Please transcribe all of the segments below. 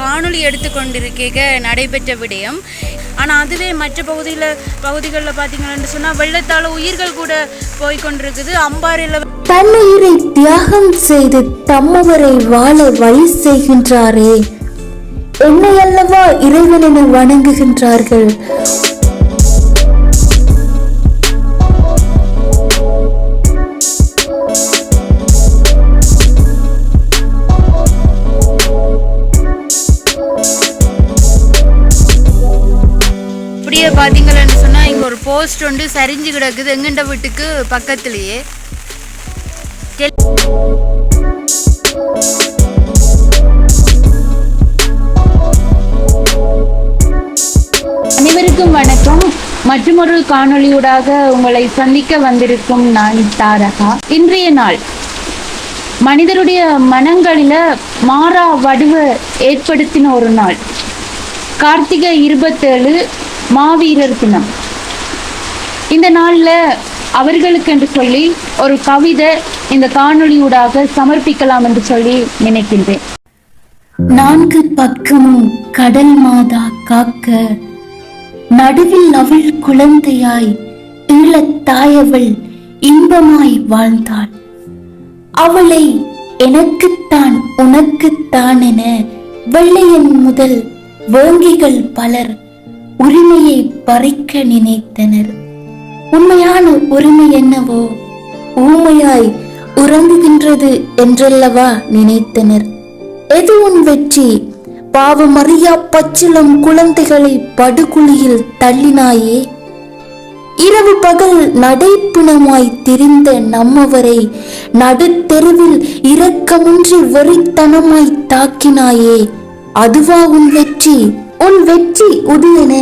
காணொளி எடுத்துக்கொண்டிருக்க நடைபெற்ற விடயம். ஆனால் அதுவே மற்ற பகுதியில் பகுதிகளில் பார்த்தீங்கன்னு சொன்னால் வெள்ளத்தால் உயிர்கள் கூட போய் கொண்டிருக்குது அம்பாறையில் தன்னுயிரை தியாகம் செய்து தம்மவரை வாழ வழி செய்கின்றாரே. என்னை அல்லவா இறைவன் என வணங்குகின்றார்கள். அப்படியே பார்த்தீங்கன்னு சொன்னால் இங்கே ஒரு போஸ்ட் ஒன்று சரிஞ்சு கிடக்குது எங்கண்ட வீட்டுக்கு பக்கத்துலேயே. அனைவருக்கும் வணக்கம். மற்றொரு காணொளியூடாக உங்களை சந்திக்க வந்திருக்கும் நான் தாரகா. இன்றைய நாள். மனிதருடைய மனங்களில மாறா வடிவ ஏற்படுத்தின ஒரு நாள். கார்த்திகை இருபத்தேழு மாவீரர் தினம். இந்த நாள்ல அவர்களுக்கு என்று சொல்லி ஒரு கவிதை இந்த காணொளியூடாக சமர்ப்பிக்கலாம் என்று சொல்லி நினைக்கின்றேன். நான்கு பக்கமும் கடல் மாதா காக்க நடுவில் அவள் குழந்தையாய் ஈழத் தாயவள் இன்பமாய் வாழ்ந்தாள். அவளை எனக்குத்தான் உனக்குத்தான் என வெள்ளையன் முதல் வேங்கிகள் பலர் உரிமையை பறிக்க நினைத்தனர். உண்மையான உரிமை என்னவோ ஊமையாய் உறங்குகின்றது என்றல்லவா நினைத்தனர். எது உன் வெற்றி? பாவமறியா பச்சிலம் குழந்தைகளை படுகுழியில் தள்ளினாயே. இரவு பகல் நடைப்பிணமாய் திரிந்த நம்மவரை நடுத்தெருவில் இரக்கமின்றி வெறித்தனமாய் தாக்கினாயே. அதுவா உன் வெற்றி? உன் வெற்றி உதயன.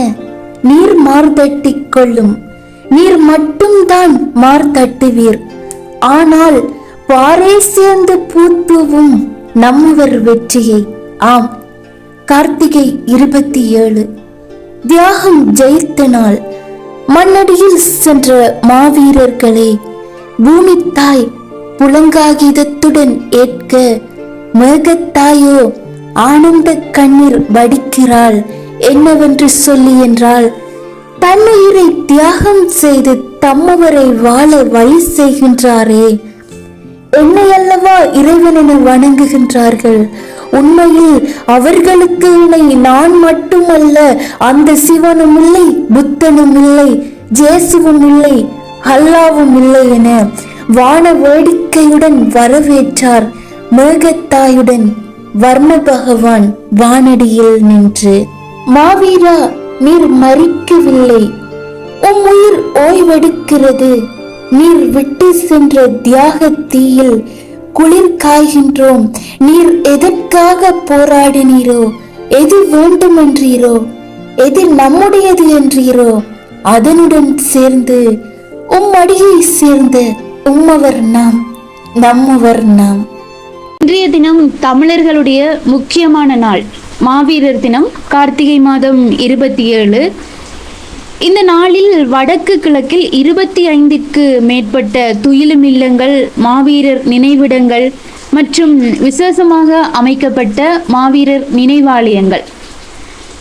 நீர் மார்தட்டிக் கொள்ளும். நீர் மட்டும்தான் மார்தட்டுவீர் ஆனால் பாறை சேர்ந்து பூத்துவும் நம்மவர் வெற்றியை. ஆம். கார்த்திகை இருபத்தி ஏழு தியாகம் ஜெயித்த நாள். மண்ணடியில் சென்ற மாவீரர்களே பூமி தாய் புலங்காகிதத்துடன் ஏற்க மேகத்தாயோ ஆனந்த கண்ணீர் வடிக்கிறாள். என்னவென்று சொல்லி என்றால் தன்னுயிரை தியாகம் செய்து தம்மவரை வாழ வழி செய்கின்றாரே. என்னை அல்லவா இறைவனென வணங்குகின்றார்கள். உண்மையில் அவர்களுக்கு இணை நான் மட்டுமல்ல அந்த சிவனும் இல்லை புத்தனும் இல்லை ஜேசுவும் இல்லை அல்லாவும் இல்லை என வான வேடிக்கையுடன் வரவேற்றார். மேகத்தாயுடன் வர்ண பகவான் வானடியில் நின்று மாவீரா நீர் மறிக்கவில்லை. உம் உயிர் ஓய்வெடுக்கிறது. நீர் விட்டு சென்ற தியாக தீயில் குளிர் காய்கின்றோம். நீர் எதற்காக போராடினீரோ? எது வேண்டுமென்றீரோ? எது நம்முடையது என்றீரோ? அதனுடன் சேர்ந்து உம் அடியை சேர்ந்த உம்மவர் நாம் நம்மவர் நாம். தினம் தமிழர்களுடைய முக்கியமான நாள். மாவீரர் தினம் கார்த்திகை மாதம் இருபத்தி ஏழு. இந்த நாளில் வடக்கு கிழக்கில் இருபத்தி ஐந்திற்கு மேற்பட்ட துயிலும் இல்லங்கள் மாவீரர் நினைவிடங்கள் மற்றும் விசேஷமாக அமைக்கப்பட்ட மாவீரர் நினைவாலயங்கள்.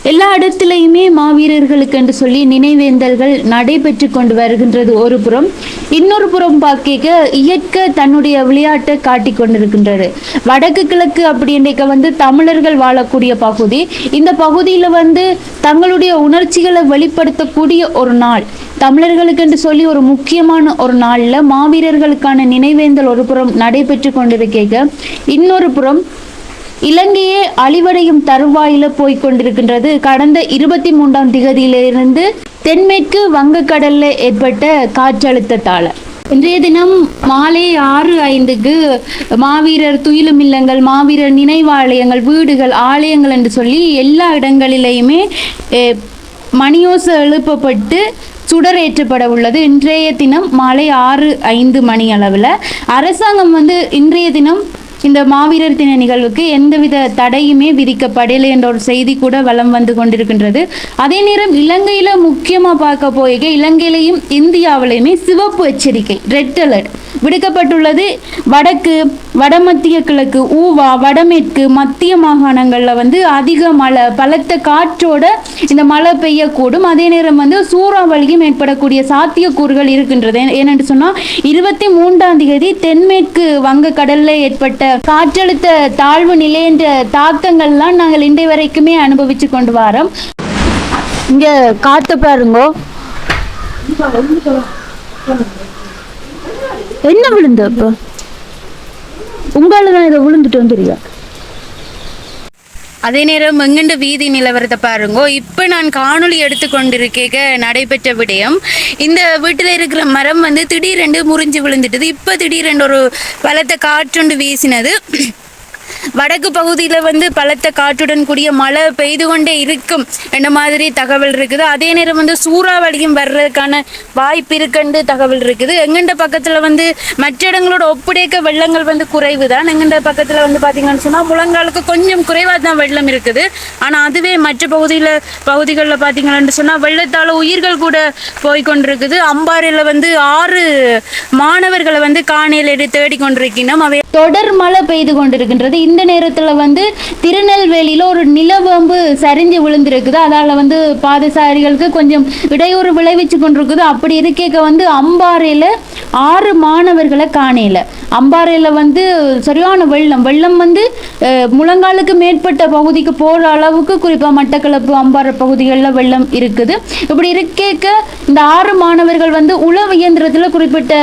எல்லா இடத்திலையுமே மாவீரர்களுக்கு என்று சொல்லி நினைவேந்தல்கள் நடைபெற்று கொண்டு வருகின்றது ஒரு புறம். இன்னொரு புறம் பார்க்க இயற்கை தன்னுடைய விளையாட்டை காட்டி கொண்டிருக்கின்றது. வடக்கு கிழக்கு அப்படின்றக்க வந்து தமிழர்கள் வாழக்கூடிய பகுதி. இந்த பகுதியில் வந்து தங்களுடைய உணர்ச்சிகளை வெளிப்படுத்தக்கூடிய ஒரு நாள். தமிழர்களுக்கு என்று சொல்லி ஒரு முக்கியமான ஒரு நாளில் மாவீரர்களுக்கான நினைவேந்தல் ஒரு புறம் நடைபெற்று கொண்டிருக்க இன்னொரு புறம் இலங்கையே அழிவடையும் தருவாயில போய் கொண்டிருக்கின்றது. கடந்த இருபத்தி மூன்றாம் திகதியிலிருந்து தென்மேற்கு வங்கக்கடல்ல ஏற்பட்ட காற்றழுத்தத்தால இன்றைய தினம் மாலை ஆறு ஐந்துக்கு மாவீரர் துயிலும் இல்லங்கள் மாவீரர் நினைவாலயங்கள் வீடுகள் ஆலயங்கள் என்று சொல்லி எல்லா இடங்களிலேயுமே மணியோசை எழுப்பப்பட்டு சுடரேற்றப்பட உள்ளது. இன்றைய தினம் மாலை ஆறு ஐந்து மணி அளவில். அரசாங்கம் வந்து இன்றைய தினம் இந்த மாவீரர் தின நிகழ்வுக்கு எந்தவித தடையுமே விதிக்கப்படலை என்ற ஒரு செய்தி கூட வலம் வந்து கொண்டிருக்கின்றது. அதே நேரம் இலங்கையில முக்கியமா பார்க்க போயிக்க இலங்கையிலையும் இந்தியாவிலையுமே சிவப்பு எச்சரிக்கை ரெட் அலர்ட் விடுக்கப்பட்டுள்ளது. வடக்கு வடமத்திய கிழக்கு ஊவா வடமேற்கு மத்திய மாகாணங்களில் வந்து அதிக மழை பலத்த காற்றோட இந்த மழை பெய்யக்கூடும். அதே நேரம் வந்து சூறாவளியும் ஏற்படக்கூடிய சாத்தியக்கூறுகள் இருக்கின்றது. ஏனென்று சொன்னால் இருபத்தி மூன்றாம் தேதி தென்மேற்கு வங்கக்கடலில் ஏற்பட்ட காற்றழுத்த தாழ்வு நிலை என்ற தாக்கங்கள்லாம் நாங்கள் இன்றை வரைக்குமே அனுபவிச்சு கொண்டு வரோம். இங்கே காத்து பாருங்கோ. என்ன விழுந்து அப்ப? உங்களால் தான் இதை விழுந்துட்டு வந்துருக்கா அதே நேரம் எங்கண்ட வீதி நிலவரத்தை பாருங்கோ. இப்போ நான் காணொளி எடுத்துக்கொண்டிருக்க நடைபெற்ற விடயம். இந்த வீட்டில் இருக்கிற மரம் வந்து திடீரென்று முறிஞ்சு விழுந்துட்டது. இப்போ திடீரென்று ஒரு பலத்த காற்றுண்டு வீசினது. வடக்கு பகுதியில் வந்து பலத்த காற்றுடன் கூடிய மழை பெய்து கொண்டே இருக்கும் என்ற மாதிரி தகவல் இருக்குது. அதே நேரம் வந்து சூறாவளியும் வர்றதுக்கான வாய்ப்பு இருக்குன்னு தகவல் இருக்குது. எங்கண்ட பக்கத்தில் வந்து மற்ற இடங்களோட ஒப்படைக்க வெள்ளங்கள் வந்து குறைவு தான் எங்கண்ட பக்கத்தில் வந்து பார்த்தீங்கன்னு சொன்னால் முழங்காலுக்கு கொஞ்சம் குறைவாக தான் வெள்ளம் இருக்குது. ஆனால் அதுவே மற்ற பகுதியில் பகுதிகளில் பார்த்தீங்கன்னு சொன்னால் வெள்ளத்தால் உயிர்கள் கூட போய் கொண்டிருக்குது அம்பாறையில் வந்து ஆறு மாணவர்களை வந்து காணையில் தேடிக்கொண்டிருக்கணும் அவை தொடர் மழை பெய்து கொண்டிருக்கின்றது. இந்த நேரத்தில் வந்து திருநெல்வேலியில் ஒரு நிலவம்பு சரிஞ்சு விழுந்திருக்குது. அதால் வந்து பாதசாரிகளுக்கு கொஞ்சம் இடையூறு விளைவிச்சு கொண்டிருக்குது. அப்படி இருக்க வந்து அம்பாறையில் ஆறு மாணவர்களை காணல. அம்பாறையில் வந்து சரியான வெள்ளம். வெள்ளம் வந்து முழங்காலுக்கு மேற்பட்ட பகுதிக்கு போகிற அளவுக்கு குறிப்பாக மட்டக்களப்பு அம்பாறை பகுதிகளில் வெள்ளம் இருக்குது. இப்படி இருக்கேக்க இந்த ஆறு மாணவர்கள் வந்து உழவு இயந்திரத்தில் குறிப்பிட்ட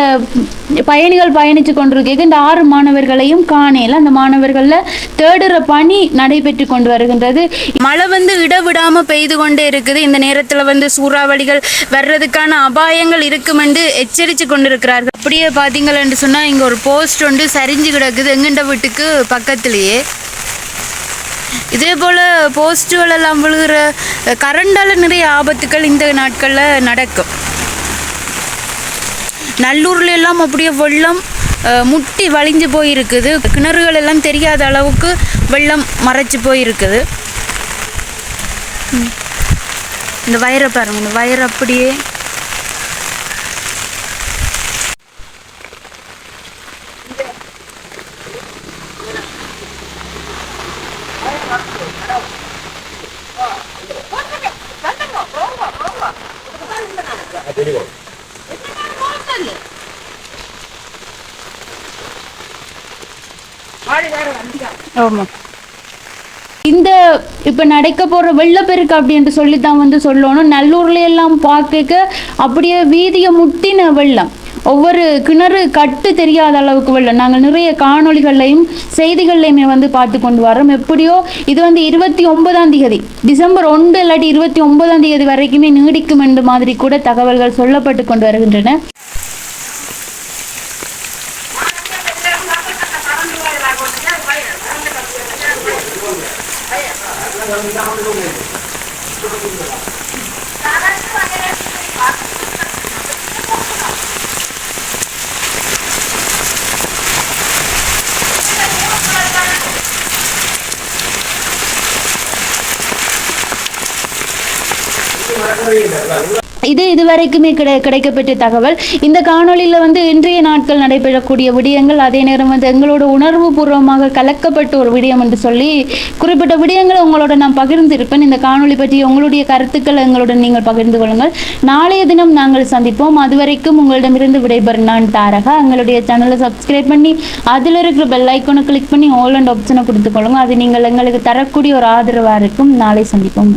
பயணிகள் பயணித்து கொண்டிருக்க இந்த ஆறு மாணவர்களையும் காணையில் அந்த மாணவர்களில் தேடுற பணி நடைபெற்று கொண்டு வருகின்றது. மழை வந்து இடவிடாமல் பெய்து கொண்டே இருக்குது. இந்த நேரத்தில் வந்து சூறாவளிகள் வர்றதுக்கான அபாயங்கள் இருக்கும் என்று எச்சரித்து கொண்டிருக்கிறார்கள். அப்படியே பார்த்தீங்களா என்று சொன்னால் இங்கே ஒரு போ போஸ்ட் ஒன்று சரிஞ்சு கிடக்குது எங்கெண்ட வீட்டுக்கு பக்கத்துலேயே. இதே போல் போஸ்ட்டுகள் எல்லாம் விழுகிற கரண்டால் நிறைய ஆபத்துக்கள் இந்த நாட்களில் நடக்கும். நல்லூர்ல எல்லாம் அப்படியே வெள்ளம் முட்டி வழிஞ்சு போயிருக்குது. கிணறுகள் எல்லாம் தெரியாத அளவுக்கு வெள்ளம் மறைச்சு போயிருக்குது. இந்த வயரை பாருங்க இந்த வயர் அப்படியே ஆமாம் இந்த இப்போ நடக்க போகிற வெள்ளப்பெருக்கு அப்படின்ட்டு சொல்லி தான் வந்து சொல்லணும். நல்லூர்ல எல்லாம் பார்க்க அப்படியே வீதியை முட்டின வெள்ளம். ஒவ்வொரு கிணறு கட்டு தெரியாத அளவுக்கு வெள்ளம். நாங்கள் நிறைய காணொளிகள்லையும் செய்திகள்லையுமே வந்து பார்த்து கொண்டு வரோம். எப்படியோ இது வந்து இருபத்தி ஒன்பதாம் தேதி டிசம்பர் ஒன்று இல்லாட்டி இருபத்தி ஒன்பதாம் தேதி வரைக்குமே நீடிக்கும் என்று மாதிரி கூட தகவல்கள் சொல்லப்பட்டு கொண்டு வருகின்றன. 咋了？吃完你的水饺？你咋？这给我吃点啥？这可以的，இது இதுவரைக்குமே கிடை கிடைக்கப்பட்ட தகவல். இந்த காணொளியில் வந்து இன்றைய நாட்கள் நடைபெறக்கூடிய விடயங்கள் அதே நேரம் வந்து எங்களோட உணர்வு பூர்வமாக கலக்கப்பட்ட ஒரு விடயம் என்று சொல்லி குறிப்பிட்ட விடயங்களை உங்களோட நான் பகிர்ந்திருப்பேன். இந்த காணொலி பற்றி உங்களுடைய கருத்துக்களை எங்களுடன் நீங்கள் பகிர்ந்து கொள்ளுங்கள். நாளைய தினம் நாங்கள் சந்திப்போம். அதுவரைக்கும் உங்களிடமிருந்து விடைபெறும் நான் தாரகா. எங்களுடைய சேனலை சப்ஸ்கிரைப் பண்ணி அதில் இருக்கிற பெல் ஐக்கோனை கிளிக் பண்ணி ஆல் அண்ட் ஆப்ஷனை கொடுத்துக்கொள்ளுங்க அது நீங்கள் எங்களுக்கு தரக்கூடிய ஒரு ஆதரவாக இருக்கும். நாளை சந்திப்போம்.